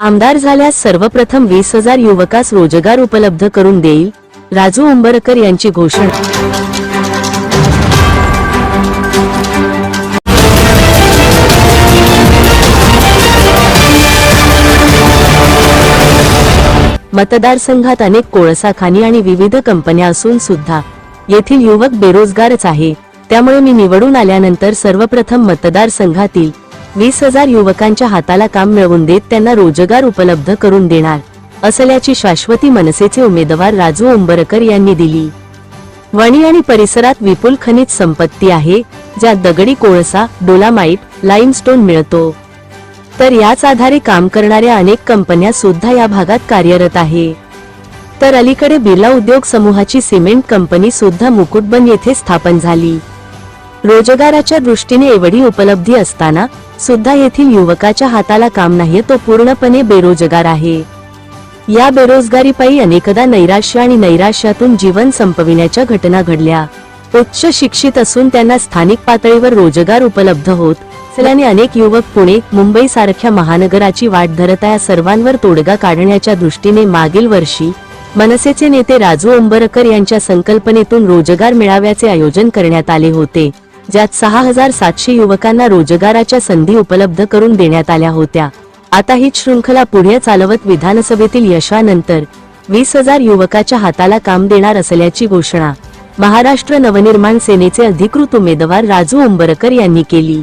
आमदार झाल्यास सर्वप्रथम वीस हजार युवकास रोजगार उपलब्ध करून देईल राजू उंबरकर यांची घोषणा. मतदारसंघात अनेक कोळसाखानी आणि विविध कंपन्या असून सुद्धा येथील युवक बेरोजगारच आहे. त्यामुळे मी निवडून आल्यानंतर सर्वप्रथम मतदारसंघातील वीस हजार युवकांच्या हाताला काम मिळवून देत त्यांना रोजगार उपलब्ध करून देणार असल्याची शाश्वती मनसेचे उमेदवार राजू उंबरकर यांनी दिली. वणी आणि परिसरात विपुल खनिज संपत्ती आहे ज्यात दगडी कोळसा डोलामाईट लाईमस्टोन मिळतो. तर याच आधारे काम करणाऱ्या अनेक कंपन्या सुद्धा या भागात कार्यरत आहे. तर अलीकडे बिर्ला उद्योग समूहाची सिमेंट कंपनी सुद्धा मुकुटबन येथे स्थापन झाली. रोजगाराच्या दृष्टीने एवढी उपलब्धी असताना सुद्धा येथील युवकाच्या हाताला काम नाही तो पूर्णपणे बेरोजगार आहे. या बेरोजगारीपायी अनेकदा नैराश्य आणि नैराश्यातून जीवन संपविण्याच्या घटना घडल्या. उच्च शिक्षित असून त्यांना स्थानिक पातळीवर रोजगार उपलब्ध होत असल्याने अनेक युवक पुणे मुंबई सारख्या महानगराची वाट धरत या सर्वांवर तोडगा काढण्याच्या दृष्टीने मागील वर्षी मनसेचे नेते राजू अंबरकर यांच्या संकल्पनेतून रोजगार मेळाव्याचे आयोजन करण्यात आले होते. ज्यात सहा हजार सातशे युवकांना रोजगाराच्या संधी उपलब्ध करून देण्यात आल्या होत्या. आता ही शृंखला पुढे चालवत विधानसभेतील यशानंतर वीस हजार युवकाच्या हाताला काम देणार असल्याची घोषणा महाराष्ट्र नवनिर्माण सेनेचे अधिकृत उमेदवार राजू अंबरकर यांनी केली.